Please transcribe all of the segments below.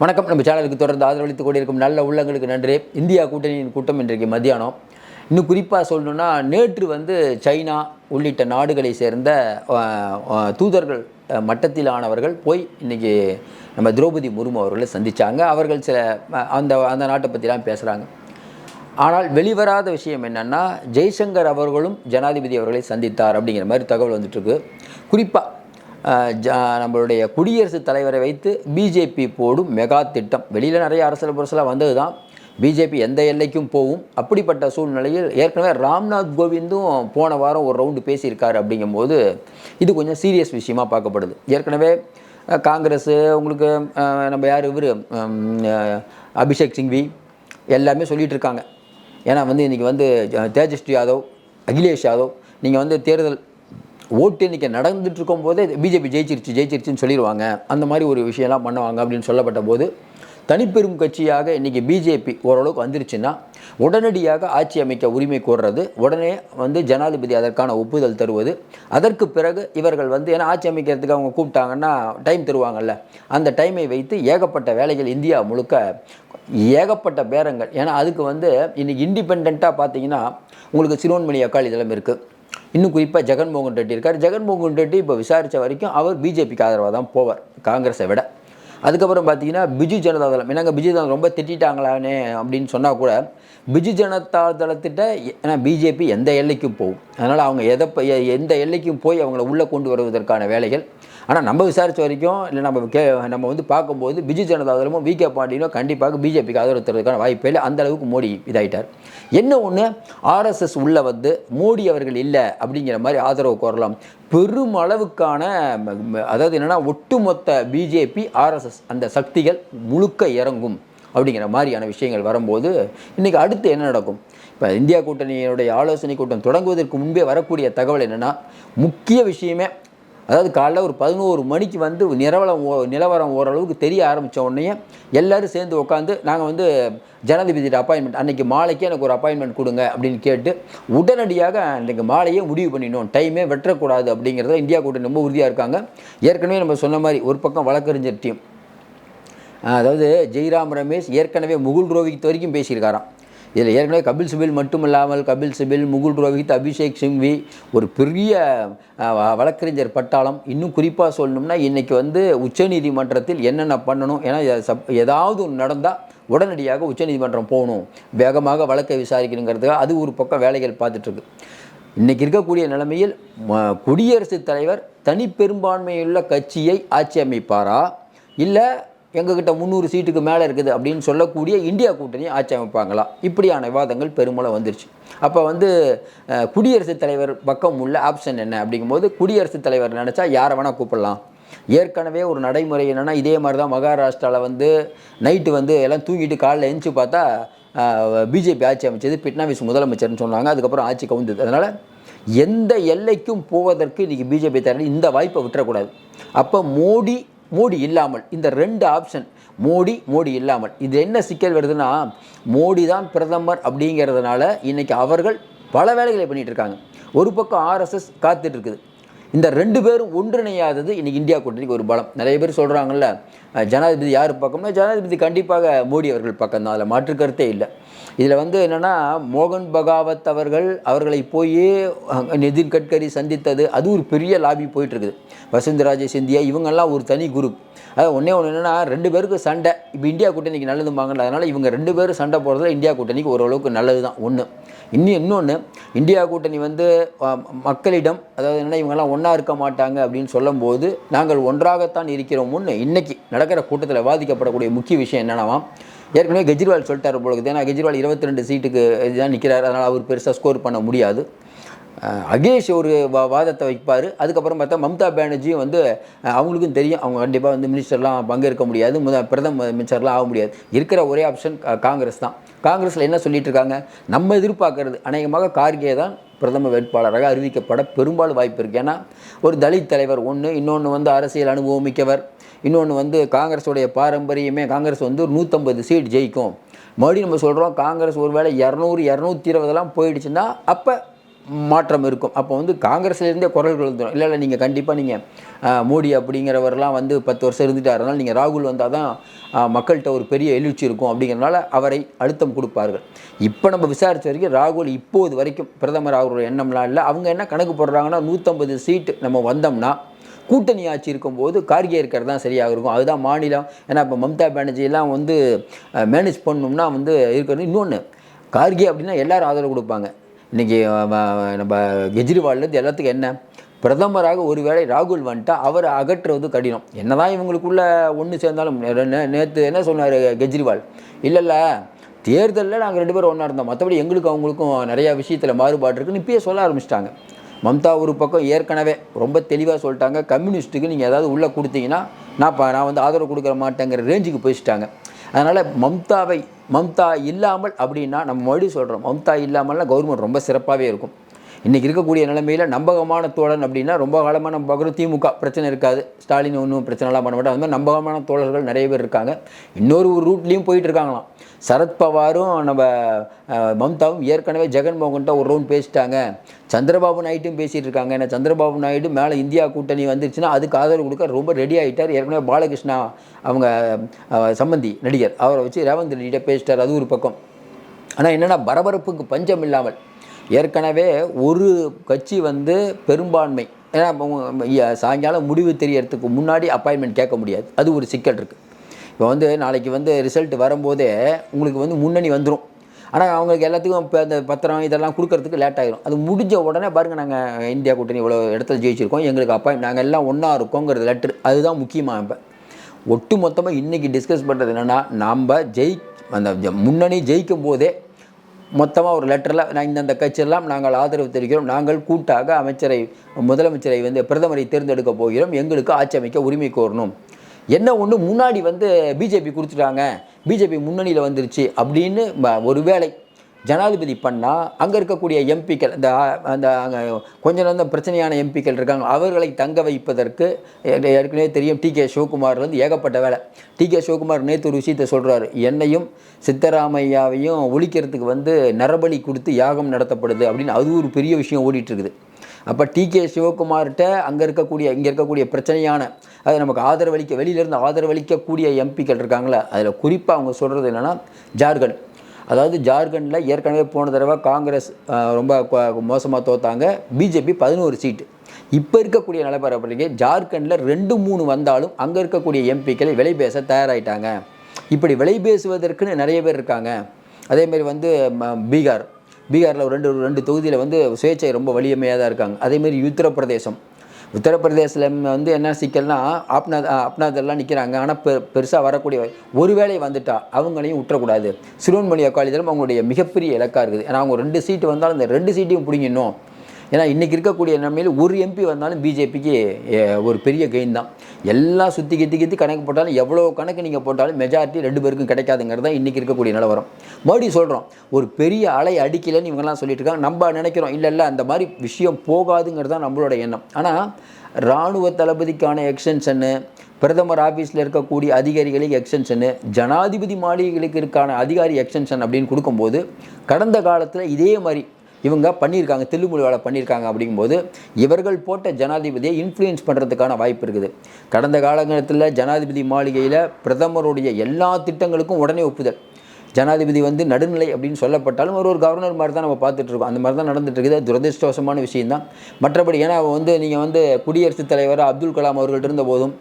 வணக்கம். நம்ம சேனலுக்கு தொடர்ந்து ஆதரவளித்து கொண்டிருக்கும் நல்ல உள்ளங்களுக்கு நன்றி. இந்தியா கூட்டணியின் கூட்டம் இன்றைக்கு மத்தியானம். இன்னும் குறிப்பாக சொல்லணும்னா நேற்று வந்து சைனா உள்ளிட்ட நாடுகளை சேர்ந்த தூதர்கள் மட்டத்திலானவர்கள் போய் இன்றைக்கி நம்ம திரௌபதி முர்மு அவர்களை சந்தித்தாங்க அவர்கள் சில அந்த அந்த நாட்டை பற்றிலாம் பேசுகிறாங்க ஆனால் வெளிவராத விஷயம் என்னென்னா ஜெய்சங்கர் அவர்களும் ஜனாதிபதி அவர்களை சந்தித்தார் அப்படிங்கிற மாதிரி தகவல் வந்துட்டுருக்கு குறிப்பாக நம்மளுடைய குடியரசுத் தலைவரை வைத்து பிஜேபி போடும் மெகா திட்டம். வெளியில் நிறைய அரசியல் புரசலாக வந்தது தான் பிஜேபி எந்த எல்லைக்கும் போகும். அப்படிப்பட்ட சூழ்நிலையில் ஏற்கனவே ராம்நாத் கோவிந்தும் போன வாரம் ஒரு ரவுண்டு பேசியிருக்காரு அப்படிங்கும்போது இது கொஞ்சம் சீரியஸ் விஷயமா பார்க்கப்படுது. ஏற்கனவே காங்கிரஸ் உங்களுக்கு நம்ம யார் இவர் அபிஷேக் சிங்வி எல்லாமே சொல்லிட்டு இருக்காங்க ஏன்னா வந்து இன்றைக்கி வந்து தேஜஸ்வி யாதவ் அகிலேஷ் யாதவ் நீங்கள் வந்து தேர்தல் ஓட்டு எண்ணிக்கை நடந்துட்டு இருக்கும்போதே பிஜேபி ஜெயிச்சிருச்சு ஜெயிச்சிருச்சுன்னு சொல்லிடுவாங்க. அந்த மாதிரி ஒரு விஷயம்லாம் பண்ணுவாங்க அப்படின்னு சொல்லப்பட்ட போது தனிப்பெரும் கட்சியாக இன்றைக்கி பிஜேபி ஓரளவுக்கு வந்துருச்சுன்னா உடனடியாக ஆட்சி அமைக்க உரிமை கோர்றது உடனே வந்து ஜனாதிபதி அதற்கான ஒப்புதல் தருவது. அதற்கு பிறகு இவர்கள் வந்து ஏன்னா ஆட்சி அமைக்கிறதுக்கு அவங்க கூப்பிட்டாங்கன்னா டைம் தருவாங்கல்ல. அந்த டைமை வைத்து ஏகப்பட்ட வேலைகள் இந்தியா முழுக்க ஏகப்பட்ட பேரங்கள். ஏன்னா அதுக்கு வந்து இன்றைக்கி இண்டிபெண்ட்டாக பார்த்தீங்கன்னா உங்களுக்கு சிரோன்மணி அக்கால் இதெல்லாம் இருக்குது இன்னும் குறிப்பாக ஜெகன்மோகன் ரெட்டி இருக்கார். ஜெகன்மோகன் ரெட்டி இப்போ விசாரித்த வரைக்கும் அவர் பிஜேபிக்கு ஆதரவாக தான் போவார் காங்கிரஸை விட. அதுக்கப்புறம் பார்த்தீங்கன்னா பிஜு ஜனதா தளம். என்னங்க பிஜு ஜனதா ரொம்ப திட்டாங்களானே அப்படின்னு சொன்னால் கூட பிஜு ஜனதா தளத்திட்ட ஏன்னா பிஜேபி எந்த எல்லைக்கும் போகும். அதனால் அவங்க எதை ப- எ- எந்த எல்லைக்கும் போய் அவங்கள உள்ளே கொண்டு வருவதற்கான வேலைகள் ஆனால் நம்ம விசாரித்த வரைக்கும் இல்லை நம்ம கே நம்ம வந்து பார்க்கும்போது பிஜு ஜனதா தளமும் வி கே பாண்டியனும் கண்டிப்பாக பிஜேபிக்கு ஆதரவு தருவதற்கான வாய்ப்பே இல்லை. அந்த அளவுக்கு மோடி இதாகிட்டார் என்ன ஒன்று ஆர்எஸ்எஸ் உள்ளே வந்து மோடி அவர்கள் இல்லை அப்படிங்கிற மாதிரி ஆதரவு கோரலாம். பெருமளவுக்கான அதாவது என்னென்னா ஒட்டுமொத்த பிஜேபி ஆர்எஸ்எஸ் அந்த சக்திகள் முழுக்க இறங்கும் அப்படிங்கிற மாதிரியான விஷயங்கள் வரும்போது இன்றைக்கி அடுத்து என்ன நடக்கும்? இப்போ இந்தியா கூட்டணியினுடைய ஆலோசனை கூட்டம் தொடங்குவதற்கு முன்பே வரக்கூடிய தகவல் என்னென்னா முக்கிய விஷயமே அதாவது காலைல ஒரு பதினோரு மணிக்கு வந்து நிலவரம் ஓ நிலவரம் ஓரளவுக்கு தெரிய ஆரம்பித்த உடனே எல்லோரும் சேர்ந்து உட்காந்து நாங்கள் வந்து ஜனாதிபதியோட அப்பாயின்மெண்ட் அன்றைக்கி மாலைக்கு எனக்கு ஒரு அப்பாயின்மெண்ட் கொடுங்க அப்படின்னு கேட்டு உடனடியாக அன்றைக்கு மாலையே முடிவு பண்ணிடணும் டைமே வெட்டக்கூடாது அப்படிங்கிறத இந்தியா கூட்டணி ரொம்ப உறுதியாக இருக்காங்க. ஏற்கனவே நம்ம சொன்ன மாதிரி ஒரு பக்கம் வழக்கறிஞர் டீம் அதாவது ஜெய்ராம் ரமேஷ் ஏற்கனவே முகுல் ரோஹித் வரைக்கும் பேசியிருக்காராம். இதில் ஏற்கனவே கபில் சிபில் மட்டுமில்லாமல் கபில் சிபில் முகுல் ரோஹித் அபிஷேக் சிங்வி ஒரு பெரிய வழக்கறிஞர் பட்டாளம். இன்னும் குறிப்பாக சொல்லணும்னா இன்றைக்கி வந்து உச்சநீதிமன்றத்தில் என்னென்ன பண்ணணும்? ஏன்னா சப் ஏதாவது ஒன்று நடந்தால் உடனடியாக உச்சநீதிமன்றம் போகணும். வேகமாக வழக்கை விசாரிக்கணுங்கிறதுக்காக அது ஒரு பக்கம் வேலைகள் பார்த்துட்ருக்கு. இன்றைக்கி இருக்கக்கூடிய நிலைமையில் குடியரசுத் தலைவர் தனிப்பெரும்பான்மையுள்ள கட்சியை ஆட்சி அமைப்பாரா? இல்லை எங்ககிட்ட முந்நூறு சீட்டுக்கு மேலே இருக்குது அப்படின்னு சொல்லக்கூடிய இந்தியா கூட்டணி ஆட்சி அமைப்பாங்களா? இப்படியான விவாதங்கள் பெருமளவு வந்துருச்சு. அப்போ வந்து குடியரசுத் தலைவர் பக்கம் உள்ள ஆப்ஷன் என்ன அப்படிங்கும்போது குடியரசுத் தலைவர் நினச்சா யாரை வேணால் கூப்பிடலாம். ஏற்கனவே ஒரு நடைமுறை என்னென்னா இதே மாதிரி தான் மகாராஷ்டிராவில் வந்து நைட்டு வந்து எல்லாம் தூங்கிட்டு காலைல எழுந்துச்சு பார்த்தா பிஜேபி ஆட்சி அமைச்சது பிட்னாவிஸ் முதலமைச்சர்னு சொன்னாங்க. அதுக்கப்புறம் ஆட்சி கவுந்தது. அதனால் எந்த எல்லைக்கும் போவதற்கு இன்றைக்கி பிஜேபி தலைவர் இந்த வாய்ப்பை விட்டுறக்கூடாது. அப்போ மோடி மோடி இல்லாமல் இந்த ரெண்டு ஆப்ஷன் மோடி மோடி இல்லாமல் இது என்ன சிக்கல் வருதுன்னா மோடி தான் பிரதமர் அப்படிங்கிறதுனால இன்றைக்கி அவர்கள் பல வேலைகளை பண்ணிகிட்டு இருக்காங்க. ஒரு பக்கம் ஆர்எஸ்எஸ் காத்துட்டு இருக்குது. இந்த ரெண்டு பேரும் ஒன்றிணையாதது இன்னைக்கு இந்தியா கூட்டணிக்கு ஒரு பலம். நிறைய பேர் சொல்கிறாங்கல்ல ஜனாதிபதி யார் பக்கம்னா ஜனாதிபதி கண்டிப்பாக மோடி அவர்கள் பக்கம் தான் அதில் மாற்று கருத்தே இல்லை. இதில் வந்து என்னென்னா மோகன் பகாவத் அவர்கள் அவர்களை போய் நிதின் கட்கரி சந்தித்தது. அது ஒரு பெரிய லாபி போயிட்டுருக்குது. வசுந்தராஜ சிந்தியா இவங்கெல்லாம் ஒரு தனி குரூப். அதாவது ஒன்றே ஒன்று என்னென்னா ரெண்டு பேருக்கு சண்டை. இப்போ இந்தியா கூட்டணிக்கு நல்லதும்பாங்கல்ல அதனால் இவங்க ரெண்டு பேரும் சண்டை போடுறதுல இந்தியா கூட்டணிக்கு ஓரளவுக்கு நல்லது தான். ஒன்று இன்னும் இன்னொன்று இந்தியா கூட்டணி வந்து மக்களிடம் அதாவது என்னென்னா இவங்கெல்லாம் ஒன்றா இருக்க மாட்டாங்க அப்படின்னு சொல்லும்போது நாங்கள் ஒன்றாகத்தான் இருக்கிறோம்னு இன்றைக்கி நடக்கிற கூட்டத்தில் வாதிக்கப்படக்கூடிய முக்கிய விஷயம் என்னென்னா ஏற்கனவே கெஜ்ரிவால் சொல்லிட்டார் பொழுது ஏன்னா கெஜ்ரிவால் இருபத்தி ரெண்டு சீட்டுக்கு இதுதான் நிற்கிறார் அதனால் அவர் பெருசாக ஸ்கோர் பண்ண முடியாது. அகேஷ் ஒரு வா வாதத்தை வைப்பார். அதுக்கப்புறம் பார்த்தா மம்தா பானர்ஜியும் வந்து அவங்களுக்கும் தெரியும். அவங்க கண்டிப்பாக வந்து மினிஸ்டர்லாம் பங்கேற்க முடியாது. முத பிரதம மினிஸ்டர்லாம் ஆக முடியாது. இருக்கிற ஒரே ஆப்ஷன் காங்கிரஸ் தான். காங்கிரஸில் என்ன சொல்லிட்டு இருக்காங்க? நம்ம எதிர்பார்க்கறது அநேகமாக கார்கே தான் பிரதம வேட்பாளராக அறிவிக்கப்பட பெரும்பாலும் வாய்ப்பு இருக்குது ஏன்னா ஒரு தலித் தலைவர் ஒன்று இன்னொன்று வந்து அரசியல் அனுபவம் மிக்கவர். இன்னொன்று வந்து காங்கிரஸுடைய பாரம்பரியமே காங்கிரஸ் வந்து ஒரு நூற்றம்பது சீட் ஜெயிக்கும். மறுபடியும் நம்ம சொல்கிறோம் காங்கிரஸ் ஒருவேளை இரநூறு இரநூத்தி இருபதெல்லாம் போயிடுச்சுன்னா அப்போ மாற்றம் இருக்கும். அப்போ வந்து காங்கிரஸ்லேருந்தே குரல்கள் வந்துடும். இல்லை இல்லை நீங்கள் கண்டிப்பாக நீங்கள் மோடி அப்படிங்கிறவரெல்லாம் வந்து பத்து வருஷம் இருந்துட்டாருனால நீங்கள் ராகுல் வந்தால் தான் மக்கள்கிட்ட ஒரு பெரிய எழுச்சி இருக்கும் அப்படிங்கிறனால அவரை அழுத்தம் கொடுப்பார்கள். இப்போ நம்ம விசாரித்த வரைக்கும் ராகுல் இப்போது வரைக்கும் பிரதமர் அவருடைய எண்ணம்லாம் இல்லை. அவங்க என்ன கணக்கு போடுறாங்கன்னா நூற்றம்பது சீட்டு நம்ம வந்தோம்னா கூட்டணி ஆட்சி இருக்கும்போது கார்கே இருக்கிறது தான் சரியாக இருக்கும். அதுதான் மாநிலம். ஏன்னா இப்போ மம்தா பானர்ஜியெல்லாம் வந்து மேனேஜ் பண்ணணும்னா வந்து இருக்கிறது இன்னொன்று கார்கே அப்படின்னா எல்லாரும் ஆதரவு கொடுப்பாங்க. இன்றைக்கி நம்ம கெஜ்ரிவால்லேருந்து எல்லாத்துக்கும் என்ன? பிரதமராக ஒருவேளை ராகுல் வந்துட்டா அவரை அகற்றுவது கடினம். என்னதான் இவங்களுக்குள்ள ஒன்று சேர்ந்தாலும் நேற்று என்ன சொன்னார் கெஜ்ரிவால்? இல்லை இல்லை தேர்தலில் நாங்கள் ரெண்டு பேரும் ஒன்றா இருந்தோம். மற்றபடி எங்களுக்கு அவங்களுக்கும் நிறையா விஷயத்தில் மாறுபாடு இருக்குன்னு இப்பயே சொல்ல ஆரம்பிச்சிட்டாங்க. மம்தா ஒரு பக்கம் ஏற்கனவே ரொம்ப தெளிவாக சொல்லிட்டாங்க. கம்யூனிஸ்ட்டுக்கு நீங்கள் ஏதாவது உள்ளே கொடுத்தீங்கன்னா நான் நான் வந்து ஆதரவு கொடுக்க மாட்டேங்கிற ரேஞ்சுக்கு போயிச்சிட்டாங்க. அதனால் மம்தாவை மம்தா இல்லாமல் அப்படின்னா நம்ம மறுபடியும் சொல்கிறோம் மம்தா இல்லாமல்னா கவர்மெண்ட் ரொம்ப சிறப்பாகவே இருக்கும். இன்றைக்கி இருக்கக்கூடிய நிலைமையில் நம்பகமான தோழன் அப்படின்னா ரொம்ப காலமாக நம்ம பார்க்குறோம் திமுக பிரச்சனை இருக்காது. ஸ்டாலின் ஒன்றும் பிரச்சனைலாம் பண்ண மாட்டோம் அது மாதிரி நம்பகமான தோழர்கள் நிறைய பேர் இருக்காங்க. இன்னொரு ஒரு ரூட்லேயும் போயிட்டு இருக்காங்களாம். சரத்பவாரும் நம்ம மம்தாவும் ஏற்கனவே ஜெகன்மோகன்ட்ட ஒரு ரவுண்ட் பேசிட்டாங்க. சந்திரபாபு நாயுடும் பேசிகிட்டு இருக்காங்க. ஏன்னா சந்திரபாபு நாயுடு மேலே இந்தியா கூட்டணி வந்துருச்சுன்னா அதுக்கு ஆதரவு கொடுக்க ரொம்ப ரெடி ஆகிட்டார் ஏற்கனவே பாலகிருஷ்ணா அவங்க சம்பந்தி நடிகர். அவரை வச்சு ரேவந்த் ரெட்டிகிட்ட பேசிட்டார். அது ஒரு பக்கம். ஆனால் என்னென்னா பரபரப்புக்கு பஞ்சம் இல்லாமல் ஏற்கனவே ஒரு கட்சி வந்து பெரும்பான்மை. ஏன்னா இப்போ சாயங்காலம் முடிவு தெரியறதுக்கு முன்னாடி அப்பாயின்மெண்ட் கேட்க முடியாது. அது ஒரு சிக்கல் இருக்குது இப்போ வந்து நாளைக்கு வந்து ரிசல்ட் வரும்போதே உங்களுக்கு வந்து முன்னணி வந்துடும் ஆனால் அவங்களுக்கு எல்லாத்துக்கும் இப்போ அந்த பத்திரம் இதெல்லாம் கொடுக்கறதுக்கு லேட் ஆகிடும் அது முடிஞ்ச உடனே பாருங்கள் நாங்கள் இந்தியா கூட்டணி இவ்வளோ இடத்துல ஜெயிச்சிருக்கோம். எங்களுக்கு அப்பாயின் நாங்கள் எல்லாம் ஒன்றா இருக்கோங்கிறது லெட்ரு அதுதான் முக்கியமாக இப்போ. ஒட்டு மொத்தமாக இன்றைக்கி டிஸ்கஸ் பண்ணுறது என்னென்னா நம்ம ஜெயி அந்த முன்னணி ஜெயிக்கும் போதே மொத்தமாக ஒரு லெட்டரில் நான் இந்தந்த கட்சியெல்லாம் நாங்கள் ஆதரவு தெரிவிக்கிறோம். நாங்கள் கூட்டாக அமைச்சரை முதலமைச்சரை வந்து பிரதமரை தேர்ந்தெடுக்க போகிறோம். எங்களுக்கு ஆட்சி அமைக்க உரிமை கோரணும். என்ன ஒன்று முன்னாடி வந்து பிஜேபி கொடுத்துட்டாங்க பிஜேபி முன்னணியில் வந்துருச்சு. அப்படின்னு ஒரு ஒருவேளை ஜனாதிபதி பண்ணால் அங்கே இருக்கக்கூடிய எம்பிக்கள் இந்த அந்த அங்கே கொஞ்சம் நேரம் பிரச்சனையான எம்பிக்கள் இருக்காங்க. அவர்களை தங்க வைப்பதற்கு ஏற்கனவே தெரியும் டி கே சிவகுமார்லேருந்து ஏகப்பட்ட வேலை. டி கே சிவகுமார் நேற்று ஒரு விஷயத்தை சொல்கிறாரு என்னையும் சித்தராமையாவையும் ஒழிக்கிறதுக்கு வந்து நரபலி கொடுத்து யாகம் நடத்தப்படுது அப்படின்னு அது ஒரு பெரிய விஷயம் ஓடிட்டுருக்குது அப்போ டி கே சிவகுமார்கிட்ட அங்கே இருக்கக்கூடிய இங்கே இருக்கக்கூடிய பிரச்சனையான அது நமக்கு ஆதரவளிக்க வெளியிலேருந்து ஆதரவளிக்கக்கூடிய எம்பிக்கள் இருக்காங்களே அதில் குறிப்பாக அவங்க சொல்கிறது என்னென்னா ஜார்க்கண்ட். அதாவது ஜார்க்கண்டில் ஏற்கனவே போன தடவை காங்கிரஸ் ரொம்ப மோசமாக தோத்தாங்க. பிஜேபி பதினோரு சீட்டு. இப்போ இருக்கக்கூடிய நிலப்பரப்படிக்கு ஜார்க்கண்டில் ரெண்டு மூணு வந்தாலும் அங்கே இருக்கக்கூடிய எம்பிக்களை விலை பேச தயாராகிட்டாங்க இப்படி விலை பேசுவதற்குன்னு நிறைய பேர் இருக்காங்க. அதேமாரி வந்து ம- பீகார். பீகாரில் ரெண்டு ரெண்டு தொகுதியில் வந்து சுயேட்சை ரொம்ப வலிமையாக தான் இருக்காங்க அதேமாரி உத்தரப்பிரதேசம். உத்தரப்பிரதேசில் வந்து என்ன சிக்கல்னா ஆப்னா ஆப்னாதெல்லாம் நிற்கிறாங்க ஆனால் பெ பெருசாக வரக்கூடிய ஒருவேளை வந்துட்டா அவங்களையும் விட்டுறக்கூடாது சிறுவன்மொழி அக்காலிதலும் அவங்களுடைய மிகப்பெரிய இலக்காக இருக்குது. ஏன்னா அவங்க ரெண்டு சீட்டு வந்தாலும் அந்த ரெண்டு சீட்டையும் பிடிங்கணும் ஏன்னா இன்றைக்கி இருக்கக்கூடிய நிலைமையில் ஒரு எம்பி வந்தாலும் பிஜேபிக்கு ஒரு பெரிய கெயின் தான். எல்லாம் சுற்றி கித்தி கித்தி கணக்கு போட்டாலும் எவ்வளோ கணக்கு நீங்கள் போட்டாலும் மெஜாரிட்டி ரெண்டு பேருக்கும் கிடைக்காதுங்கிறது தான் இன்றைக்கி இருக்கக்கூடிய நிலவரம். மறுபடியும் சொல்கிறோம் ஒரு பெரிய அலை அடிக்கலைன்னு இவங்கெல்லாம் சொல்லிட்டு இருக்காங்க. நம்ம நினைக்கிறோம் இல்லை இல்லை அந்த மாதிரி விஷயம் போகாதுங்கிறது தான் நம்மளோட எண்ணம். ஆனால் இராணுவ தளபதிக்கான எக்ஸ்டென்ஷனு பிரதமர் ஆஃபீஸில் இருக்கக்கூடிய அதிகாரிகளுக்கு எக்ஸ்டென்ஷனு ஜனாதிபதி மாளிகைகளுக்கு இருக்கான அதிகாரி எக்ஸ்டென்ஷன் அப்படின்னு கொடுக்கும்போது கடந்த காலத்தில் இதே மாதிரி இவங்க பண்ணியிருக்காங்க தில்லுமுழு வேலை பண்ணியிருக்காங்க அப்படிங்கும்போது இவர்கள் போட்ட ஜனாதிபதியை இன்ஃப்ளூயன்ஸ் பண்ணுறதுக்கான வாய்ப்பு இருக்குது. கடந்த காலகட்டத்தில் ஜனாதிபதி மாளிகையில் பிரதமருடைய எல்லா திட்டங்களுக்கும் உடனே ஒப்புதல். ஜனாதிபதி வந்து நடுநிலை அப்படின்னு சொல்லப்பட்டாலும் ஒரு ஒரு கவர்னர் மாதிரி தான் நம்ம பார்த்துட்ருக்கோம் அந்த மாதிரி தான் நடந்துட்டு இருக்குது துரதிருஷ்டவசமான விஷயந்தான் மற்றபடி ஏன்னா வந்து நீங்கள் வந்து குடியரசுத் தலைவர் அப்துல் கலாம் அவர்கள் இருந்த போதும்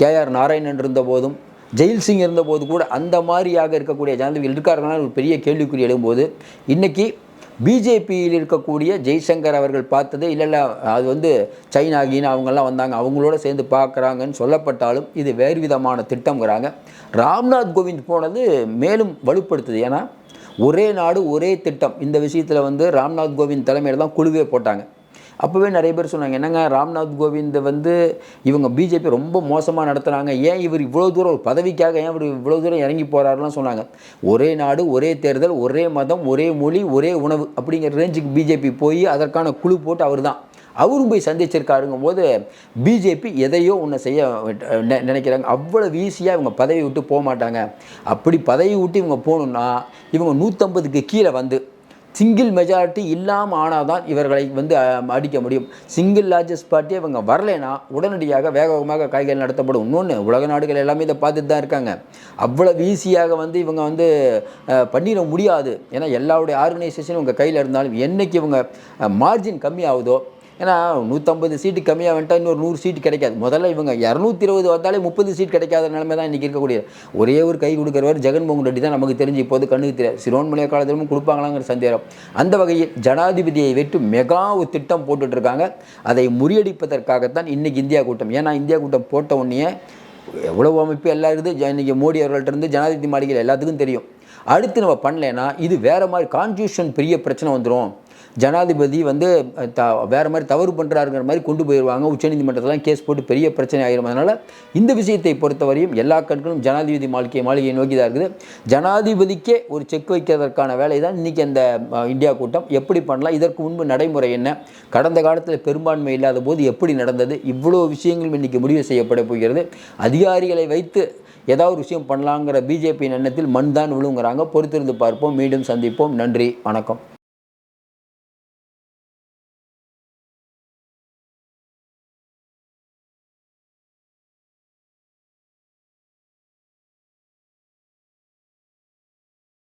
கேஆர் நாராயணன் இருந்த போதும் ஜெயில் சிங் இருந்தபோது கூட அந்த மாதிரியாக இருக்கக்கூடிய ஜனாதிபதிகள் இருக்காருன்னா ஒரு பெரிய கேள்விக்குறி எழும்போது இன்றைக்கி பிஜேபியில் இருக்கக்கூடிய ஜெய்சங்கர் அவர்கள் பார்த்தது இல்லை இல்லை அது வந்து சைனா கீனா அவங்கெல்லாம் வந்தாங்க அவங்களோட சேர்ந்து பார்க்குறாங்கன்னு சொல்லப்பட்டாலும் இது வேறு விதமான திட்டம்ங்கிறாங்க. ராம்நாத் கோவிந்த் போனது மேலும் வலுப்படுத்துது. ஏன்னா ஒரே நாடு ஒரே திட்டம். இந்த விஷயத்தில் வந்து ராம்நாத் கோவிந்த் தலைமையில் தான் குழுவே போட்டாங்க. அப்போவே நிறைய பேர் சொன்னாங்க என்னங்க ராம்நாத் கோவிந்த் வந்து இவங்க பிஜேபி ரொம்ப மோசமாக நடத்துகிறாங்க ஏன் இவர் இவ்வளோ தூரம் ஒரு பதவிக்காக ஏன் இவர் இவ்வளோ தூரம் இறங்கி போகிறாருலாம் சொன்னாங்க. ஒரே நாடு ஒரே தேர்தல் ஒரே மதம் ஒரே மொழி ஒரே உணவு அப்படிங்கிற ரேஞ்சுக்கு பிஜேபி போய் அதற்கான குழு போட்டு அவர் தான். அவரும் போய் சந்திச்சிருக்காருங்கும் போது பிஜேபி எதையோ ஒன்று செய்ய நினைக்கிறாங்க. அவ்வளவு ஈஸியாக இவங்க பதவி விட்டு போக மாட்டாங்க அப்படி பதவி விட்டு இவங்க போகணுன்னா இவங்க நூற்றம்பதுக்கு கீழே வந்து சிங்கிள் மெஜாரிட்டி இல்லாமல் ஆனால் தான் இவர்களை வந்து அடிக்க முடியும். சிங்கிள் லார்ஜஸ்ட் பார்ட்டி இவங்க வரலைன்னா உடனடியாக வேக வேகமாக காய்கள் நடத்தப்படும். இன்னொன்று உலக நாடுகள் எல்லாமே இதை பார்த்துட்டு தான் இருக்காங்க. அவ்வளவு ஈஸியாக வந்து இவங்க வந்து பண்ணிட முடியாது. ஏன்னா எல்லாருடைய ஆர்கனைசேஷனும் உங்கள் கையில் இருந்தாலும் என்னைக்கு இவங்க மார்ஜின் கம்மியாகுதோ ஏன்னா நூற்றம்பது சீட்டு கம்மியாக வந்துட்டா இன்னொரு நூறு சீட்டு கிடைக்காது. முதல்ல இவங்க இரநூத்தி இருபது வந்தாலே முப்பது சீட் கிடைக்காத நிலைமை தான் இன்றைக்கி இருக்கக்கூடிய ஒரே ஒரு கை கொடுக்குறவர் ஜெகன்மோகன் ரெட்டி தான் நமக்கு தெரிஞ்சு இப்போது கண்ணுக்கு தெரியாது சிரோன்மலைய காலத்திலும் கொடுப்பாங்களாங்கிற சந்தேகம். அந்த வகையில் ஜனாதிபதியை வெட்டு மெகா ஒரு திட்டம் போட்டுட்ருக்காங்க. அதை முறியடிப்பதற்காகத்தான் இன்றைக்கி இந்தியா கூட்டம். ஏன்னா இந்தியா கூட்டம் போட்ட உடனே எவ்வளவு அமைப்பு எல்லாம் இருக்குது? இன்றைக்கி மோடி அவர்கள்ட்டிருந்து ஜனாதிபதி மாளிகையில் எல்லாத்துக்கும் தெரியும். அடுத்து நம்ம பண்ணலைன்னா இது வேறு மாதிரி கான்ஸ்டியூஷன் பெரிய பிரச்சனை வந்துடும் ஜனாதிபதி வந்து த வேறு மாதிரி தவறு பண்ணுறாருங்கிற மாதிரி கொண்டு போயிடுவாங்க உச்சநீதிமன்றத்தெல்லாம் கேஸ் போட்டு பெரிய பிரச்சனை ஆகிரும் அதனால் இந்த விஷயத்தை பொறுத்தவரையும் எல்லா கண்களும் ஜனாதிபதி மாளிகை மாளிகையை நோக்கி தான் இருக்குது. ஜனாதிபதிக்கே ஒரு செக் வைக்கிறதற்கான வேலை தான் இன்றைக்கி அந்த இந்தியா கூட்டம். எப்படி பண்ணலாம்? இதற்கு முன்பு நடைமுறை என்ன? கடந்த காலத்தில் பெரும்பான்மை இல்லாத போது எப்படி நடந்தது? இவ்வளோ விஷயங்களும் இன்றைக்கி முடிவு செய்யப்பட போகிறது. அதிகாரிகளை வைத்து ஏதாவது ஒரு விஷயம் பண்ணலாங்கிற பிஜேபியின் எண்ணத்தில் மண் தான் விழுங்குறாங்க. பொறுத்திருந்து பார்ப்போம். மீண்டும் சந்திப்போம். நன்றி. வணக்கம்.